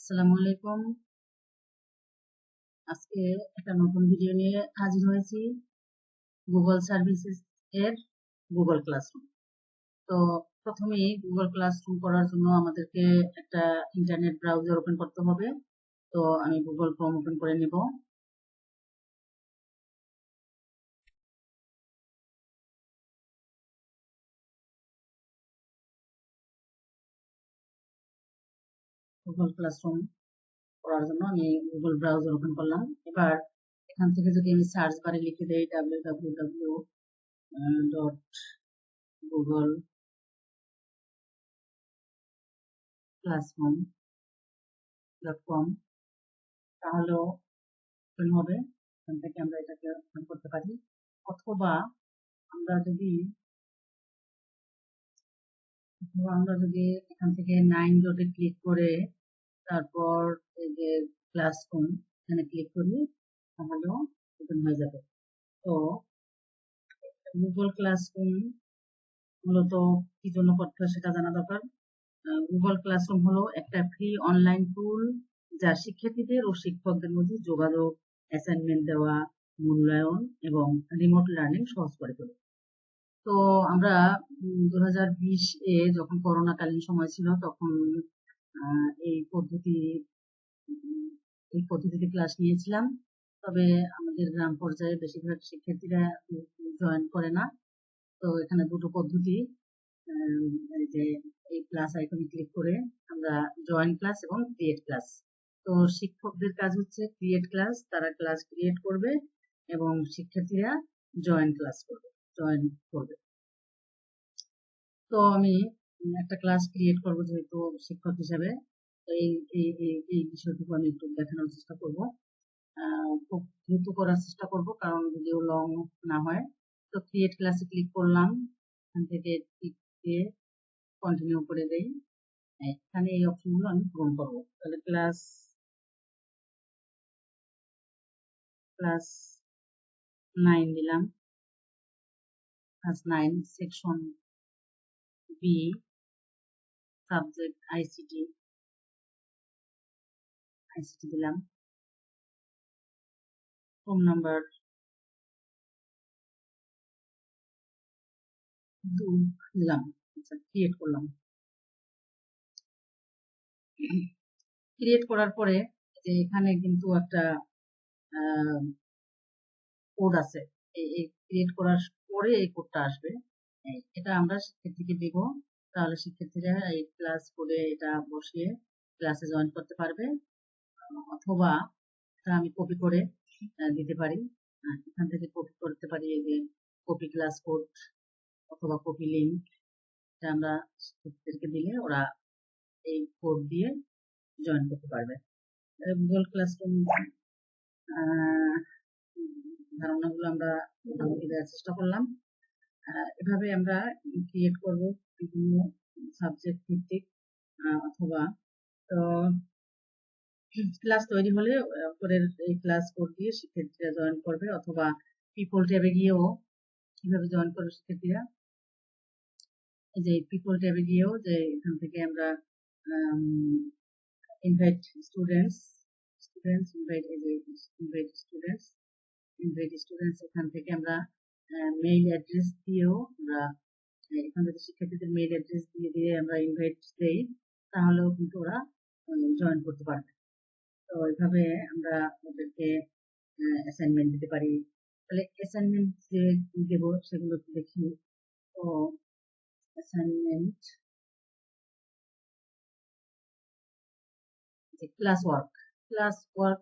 আসসালামু আলাইকুম। আজকে একটা নতুন ভিডিও নিয়ে হাজির হয়েছি। গুগল সার্ভিসেস এর গুগল ক্লাসরুম তো প্রথমেই গুগল ক্লাসরুম করার জন্য আমাদেরকে একটা ইন্টারনেট ব্রাউজার ওপেন করতে হবে। তো আমি গুগল ক্রোম ওপেন করে নিব। গুগল ক্লাসরুম করার জন্য আমি গুগল ব্রাউজার ওপেন করলাম। এবার এখান থেকে যদি আমি সার্চ বারে লিখে দেই W W W dot Google classroom dot com তাহলেও ওপেন হবে। এখান থেকে আমরা এটাকে ওপেন করতে পারি। অথবা আমরা যদি আমরা যদি এখান থেকে নাইন ডটে ক্লিক করে তারপর এই যে ক্লাসরুম এখানে ক্লিক করি তাহলেও ওপেন হয়ে যাবে। তো গুগল ক্লাসরুম মূলত কি জন্য করতে হয় সেটা জানা দরকার। গুগল ক্লাসরুম হলো একটা ফ্রি অনলাইন টুল যা শিক্ষার্থীদের ও শিক্ষকদের মধ্যে যোগাযোগ অ্যাসাইনমেন্ট দেওয়া, মূল্যায়ন এবং রিমোট লার্নিং সহজ করে তোলে। তো, আমরা দু হাজার বিশ এ যখন করোনাকালীন সময় ছিল তখন এই পদ্ধতি, এই পদ্ধতিতে ক্লাস নিয়েছিলাম। তবে আমাদের গ্রাম পর্যায়ে বেশিরভাগ শিক্ষার্থীরা জয়েন করে না। তো এখানে দুটো পদ্ধতি যে এই ক্লাস আইকনে ক্লিক করে আমরা জয়েন ক্লাস এবং ক্রিয়েট ক্লাস তো শিক্ষকদের কাজ হচ্ছে ক্রিয়েট ক্লাস তারা ক্লাস ক্রিয়েট করবে এবং শিক্ষার্থীরা জয়েন ক্লাস করবে জয়েন করবে। তো আমি একটা ক্লাস ক্রিয়েট করব যেহেতু শিক্ষক হিসাবে এই এই বিষয়টুকু আমি একটু দেখানোর চেষ্টা করব। খুব দ্রুত করার চেষ্টা করব, কারণ ভিডিও লং না হয়, তো ক্রিয়েট ক্লাসে ক্লিক করলাম, এখান থেকে ক্লিক দিয়ে কন্টিনিউ করে দেই। এখানে এই অপশনগুলো আমি পূরণ করব। তাহলে ক্লাস ক্লাস নাইন দিলাম। Class nine section B subject ICT ICT দিলাম। ফোন নাম্বার দিলাম। আচ্ছা ক্রিয়েট করলাম। ক্রিয়েট করার পরে যে এখানে কিন্তু একটা কোড আছে। এই ক্রিয়েট করার পরে এই কোডটা আসবে। এটা আমরা শিক্ষার্থীকে দিব তাহলে শিক্ষার্থীরা এই ক্লাস করে এটা বসিয়ে ক্লাসে জয়েন করতে পারবে। অথবা এটা আমি কপি করে দিতে পারি। এখান থেকে কপি করতে পারি এই যে কপি ক্লাস কোড অথবা কপি লিঙ্ক এটা আমরা শিক্ষার্থীদেরকে দিলে ওরা এই কোড দিয়ে জয়েন করতে পারবে। গুগল ক্লাসরুম ধারণাগুলো আমরা চেষ্টা করলাম। এভাবে আমরা ক্রিয়েট করব বিভিন্ন সাবজেক্ট ভিত্তিক অথবা, তো ক্লাস তৈরি হলে পরের এই ক্লাস কোড দিয়ে শিক্ষার্থীরা জয়েন করবে, অথবা পিপল ট্যাবে গিয়েও, কীভাবে জয়েন করবে শিক্ষার্থীরা? যে পিপল ট্যাবে গিয়েও যে এখান থেকে আমরা invite students students invite invite students invite students এখান থেকে আমরা মেইল অ্যাড্রেস দিয়েও আমরা এখান থেকে শিক্ষার্থীদের মেইল অ্যাড্রেস দিয়ে দিয়ে আমরা ইনভাইট দেই, তাহলেও কিন্তু ওরা জয়েন করতে পারবে। তো এইভাবে আমরা ওদেরকে অ্যাসাইনমেন্ট দিতে পারি। তাহলে অ্যাসাইনমেন্ট যে দেবো সেগুলো দেখি। তো assignment class work class work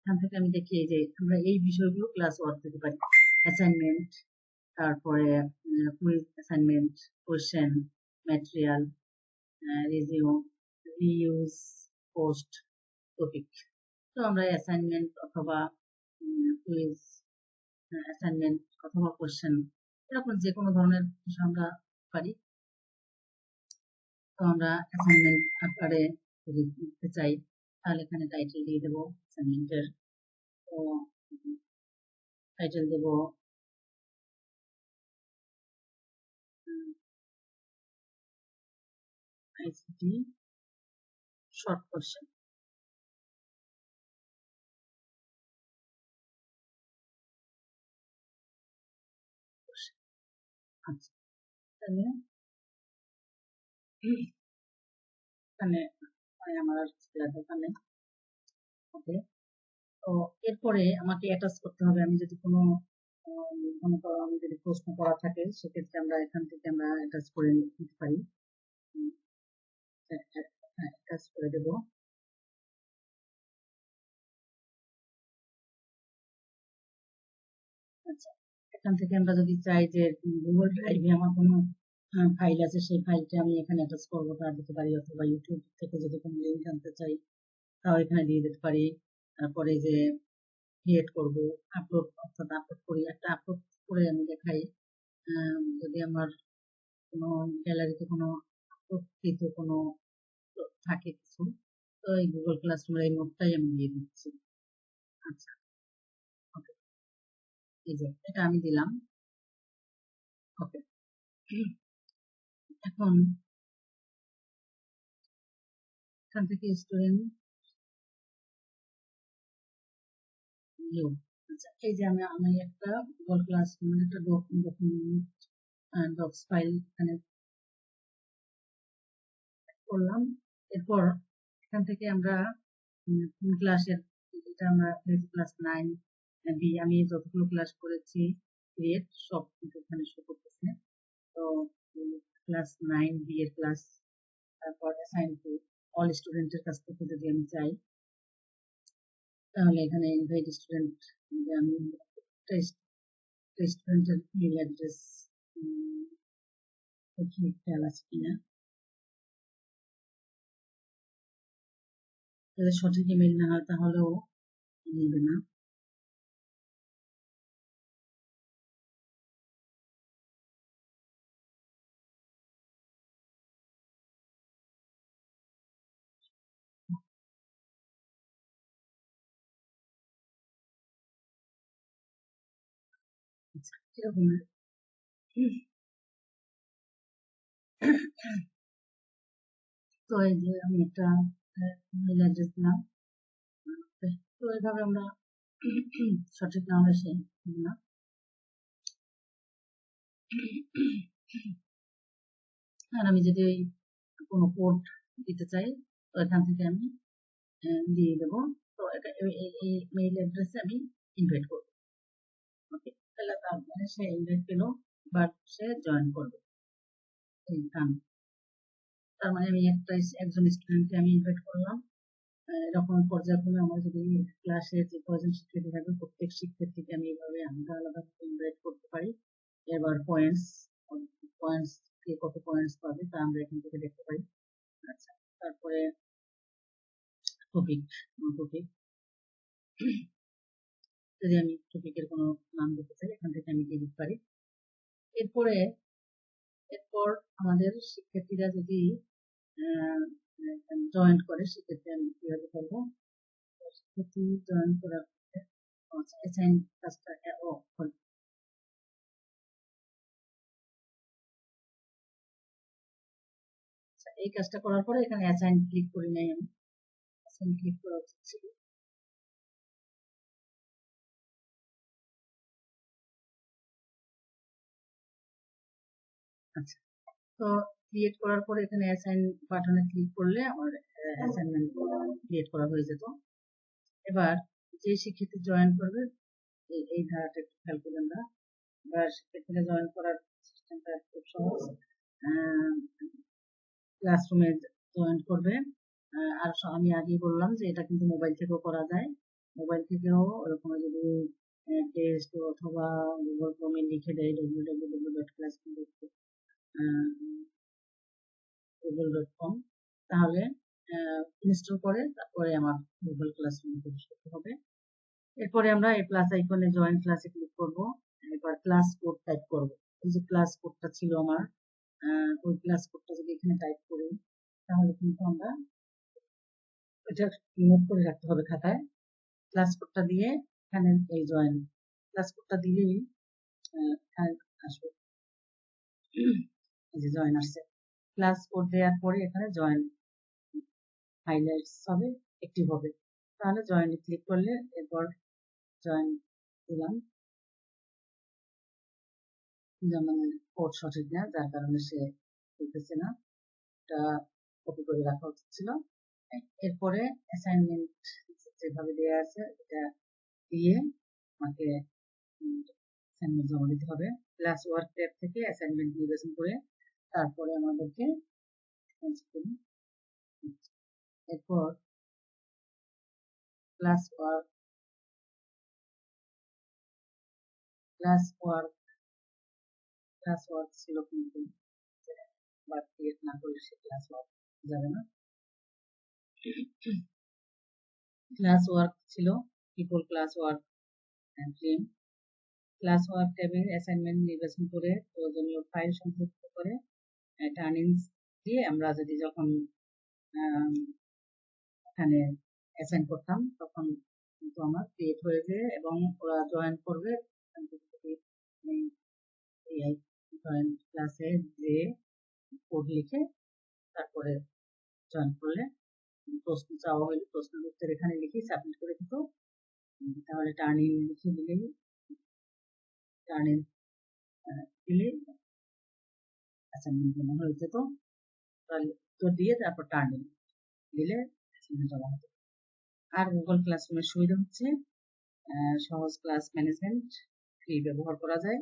এখান থেকে আমি দেখি যে আমরা এই বিষয়গুলো ক্লাস ওয়ার্ক দিতে পারি। অ্যাসাইনমেন্ট তারপরে quiz assignment question material resume reuse post topic তো আমরা অ্যাসাইনমেন্ট অথবা কুইজ অ্যাসাইনমেন্ট অথবা কোয়েশ্চেন এরকম যে কোনো ধরনের আমরা পারি। তো আমরা অ্যাসাইনমেন্ট আকারে যদি লিখতে চাই, তাহলে এখানে টাইটেল দিয়ে দেবো অ্যাসাইনমেন্টের তো টাইটেল দেবো আইসিটি শর্ট কোশ্চেন আচ্ছা তাহলে আমার আর ওখানে ওকে তো এরপরে আমাকে অ্যাটাচ করতে হবে আমি যদি কোনো মনে করো আমি যদি প্রশ্ন করা থাকে, সেক্ষেত্রে আমরা এখান থেকে আমরা অ্যাটাচ করে নিতে পারি। অ্যাটাচ করে দেব। আচ্ছা এখান থেকে আমরা যদি চাই যে গুগল ড্রাইভে আমার কোনো ফাইল আছে, সেই ফাইলটা আমি এখানে অ্যাটাচ করব তা দিতে পারি অথবা ইউটিউব থেকে যদি কোনো লিঙ্ক আনতে চাই, তাও এখানে দিয়ে দিতে পারি। তারপরে যে ক্রিয়েট করব আপলোড অর্থাৎ আপলোড করি, একটা আপলোড করে আমি দেখাই। যদি আমার কোনো গ্যালারিতে কোনো আপলোডকৃত কোনো থাকে কিছু, তো এই গুগল ক্লাসরুমের এই নোটটাই আমি দিয়ে দিচ্ছি। আচ্ছা। ওকে এই যে, এটা আমি দিলাম। ওকে এখন এখান থেকে স্টুডেন্ট এই যে আমি আমি একটা গুগল ক্লাস একটা ডকুমেন্ট ডক্স ফাইল এখানে করলাম এরপর এখান থেকে আমরা ক্লাসের এটা আমরা ক্লাস নাইন বি আমি যতগুলো ক্লাস করেছি ক্রিয়েট সব এখানে শো করতেছে তো ক্লাস নাইন বি এর ক্লাস তারপর অ্যাসাইন টু অল স্টুডেন্টের কাছ থেকে যদি আমি চাই তাহলে এখানে ইনভাইট স্টুডেন্ট আমি স্টুডেন্টের ইমেল অ্যাড্রেস খেয়াল আছে কিনা। যদি সঠিক ইমেল না হয় তাহলেও মিলবে না। কীরকম তো এই যে আমি একটা মেল অ্যাড্রেস দিলাম তো এইভাবে আমরা সঠিক না হলে সে না আর আমি যদি কোনো কোড দিতে চাই তো এখান থেকে আমি দিয়ে দেবো। তো এটা এই মেইল অ্যাড্রেসে আমি ইনভাইট করব। তাহলে তারপরে সে ইনভাইট পেল বাট সে জয়েন করবে। এই কাম। তার মানে আমি একটা একজন স্টুডেন্টকে আমি ইনভাইট করলাম। এরকম পর্যায়ক্রমে আমার যদি ক্লাসে যে কয়জন শিক্ষার্থী থাকবে, প্রত্যেক শিক্ষার্থীকে আমি এইভাবে আলাদা আলাদা ইনভাইট করতে পারি। এবার পয়েন্টস পয়েন্টস কে কত পয়েন্টস পাবে, তা আমরা এখান থেকে দেখতে পারি। আচ্ছা তারপরে টপিক টপিক যদি আমি টপিকের কোনো নাম দিতে চাই, এখান থেকে আমি দিয়ে দিতে পারি এরপরে, এরপর আমাদের শিক্ষার্থীরা যদি জয়েন্ট করে, সেক্ষেত্রে আমি কীভাবে করব? শিক্ষার্থী জয়েন করার অ্যাসাইন কাজটা ও এই কাজটা করার পরে এখানে অ্যাসাইন ক্লিক করি নাই আমি। অ্যাসাইন ক্লিক করা উচিত ছিল। তো ক্রিয়েট করার পরে এখানে অ্যাসাইন বাটনে ক্লিক করলে আমার অ্যাসাইনমেন্ট ক্রিয়েট করা হয়ে যেত। এবার যে শিক্ষার্থী জয়েন করবে, এই ধারাটা একটু খেয়াল করবেন না। এবার শিক্ষার্থীরা জয়েন করার সিস্টেমটা খুব সহজ। ক্লাসরুমে জয়েন করবে। আর আমি আগেই বললাম যে এটা কিন্তু মোবাইল থেকেও করা যায়। মোবাইল থেকেও ওরকম যদি টেস্ট অথবা গুগল ক্রোমে লিখে দেয় W W W dot class Google dot com তাহলে ইনস্টল করে, তারপরে আমার গুগল ক্লাসরুমে প্রবেশ করতে হবে। এরপরে আমরা এই প্লাস আইকনে জয়েন ক্লাসে ক্লিক করব। এবার ক্লাস কোড টাইপ করব। এই যে ক্লাস কোডটা ছিল আমার ওই ক্লাস কোডটা যদি এখানে টাইপ করি, তাহলে কিন্তু আমরা এটা নোট করে রাখতে হবে খাতায়। ক্লাস কোডটা দিয়ে এখানে এই জয়েন ক্লাস কোডটা দিলেই আসবে। যে জয়েন আসছে। ক্লাস কোড দেওয়ার পরে এখানে জয়েন হাইলাইটস হবে অ্যাক্টিভ হবে। তাহলে জয়েন্টে ক্লিক করলে এরপর জয়েন দিলাম। যেমন কোড সঠিক না, যার কারণে সে খুলতেছে না। এটা কপি করে রাখা উচিত ছিল। এরপরে অ্যাসাইনমেন্ট যেভাবে দেওয়া আছে, এটা দিয়ে আমাকে অ্যাসাইনমেন্ট জমা দিতে হবে। ক্লাস ওয়ার্ক ট্যাব থেকে অ্যাসাইনমেন্ট নির্বাচন করে তারপরে আমাদেরকে এরপর class work class work class work ছিল কিন্তু বা ক্রিয়েট না করলে সে ক্লাস ওয়ার্ক যাবে না। ক্লাস ওয়ার্ক ছিল people class work dream class work ট্যাবে অ্যাসাইনমেন্ট নির্বাচন করে প্রয়োজনীয় ফাইল সংযুক্ত করে টার্নিংস দিয়ে আমরা যদি যখন এখানে অ্যাসাইন করতাম, তখন কিন্তু আমার ক্রিয়েট হয়ে যায় এবং ওরা জয়েন করবে জয়েন ক্লাসে যে কোড লিখে তারপরে জয়েন করলে, প্রশ্ন চাওয়া হলে প্রশ্নের উত্তর এখানে লিখে সাবমিট করে দিত। তাহলে টার্নিং লিখে দিলেই টার্নিং দিলে জমা হয়ে তারপর টার্নিং দিলে আর গুগল ক্লাসরুমের সুবিধা হচ্ছে সহজ ক্লাস ম্যানেজমেন্ট ফ্রি ব্যবহার করা যায়,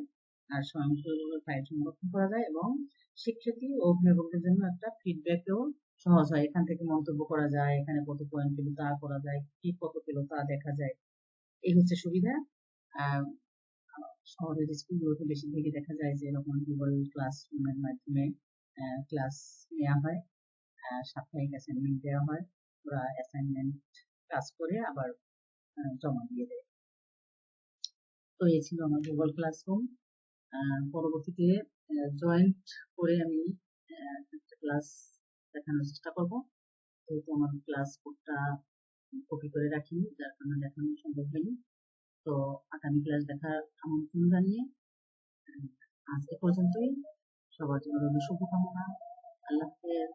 আর স্বয়ংক্রিয়ভাবে ফাইল সংরক্ষণ করা যায় এবং শিক্ষার্থী ও অভিভাবকদের জন্য একটা ফিডব্যাকও সহজ হয়। এখান থেকে মন্তব্য করা যায়, এখানে কত পয়েন্ট পেল, তা করা যায়, কি কত পেল, তা দেখা যায়। এই হচ্ছে সুবিধা। শহরের স্কুলগুলোতে বেশিরভাগই দেখা যায় যে এরকম গুগল ক্লাসরুমের মাধ্যমে ক্লাস নেওয়া হয়। সাপ্তাহিক অ্যাসাইনমেন্ট দেওয়া হয়। ওরা অ্যাসাইনমেন্ট কাজ করে আবার জমা দিয়ে দেয়। তো এই ছিল আমার গুগল ক্লাসরুম পরবর্তীতে জয়েন্ট করে আমি একটা ক্লাস দেখানোর চেষ্টা করব। যেহেতু আমার ক্লাস কোডটা কপি করে রাখিনি, যার কারণে দেখানো সম্ভব হয়নি। তো আগামী ক্লাস দেখার আমন্ত্রণ জানিয়ে আজ এ পর্যন্তই। সবার জন্য শুভকামনা। আল্লাহ হাফেজ।